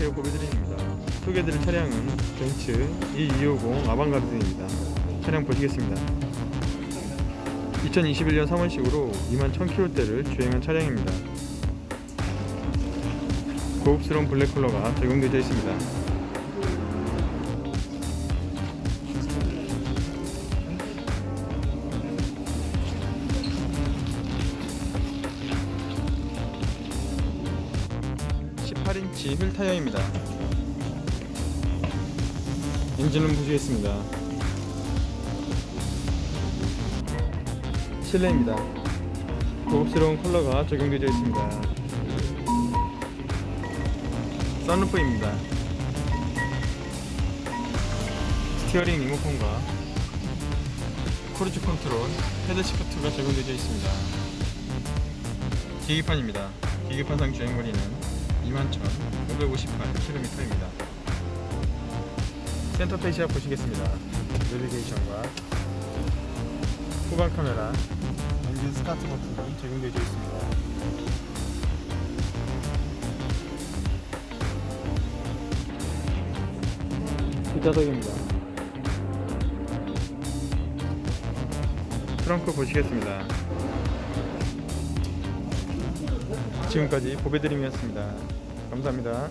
안녕하세요 고비드림입니다. 소개해드릴 차량은 벤츠 E250 아방가르드입니다. 차량 보시겠습니다. 2021년 3원식으로 2만 1000km대를 주행한 차량입니다. 고급스러운 블랙 컬러가 적용되어 있습니다 (18인치) 휠 타이어입니다. 엔진은 보시겠습니다. 실내입니다. 고급스러운 컬러가 적용되어 있습니다. 썬루프입니다. 스티어링 리모컨과 크루즈 컨트롤 헤드 시프트가 적용되어 있습니다. 계기판입니다. 계기판상 주행거리는 21,558km입니다. 센터 페시아 보시겠습니다. 내비게이션과 후방 카메라 엔진 스타트 버튼이 적용되어 있습니다. 뒷좌석입니다. 트렁크 보시겠습니다. 지금까지 보배드림이었습니다 감사합니다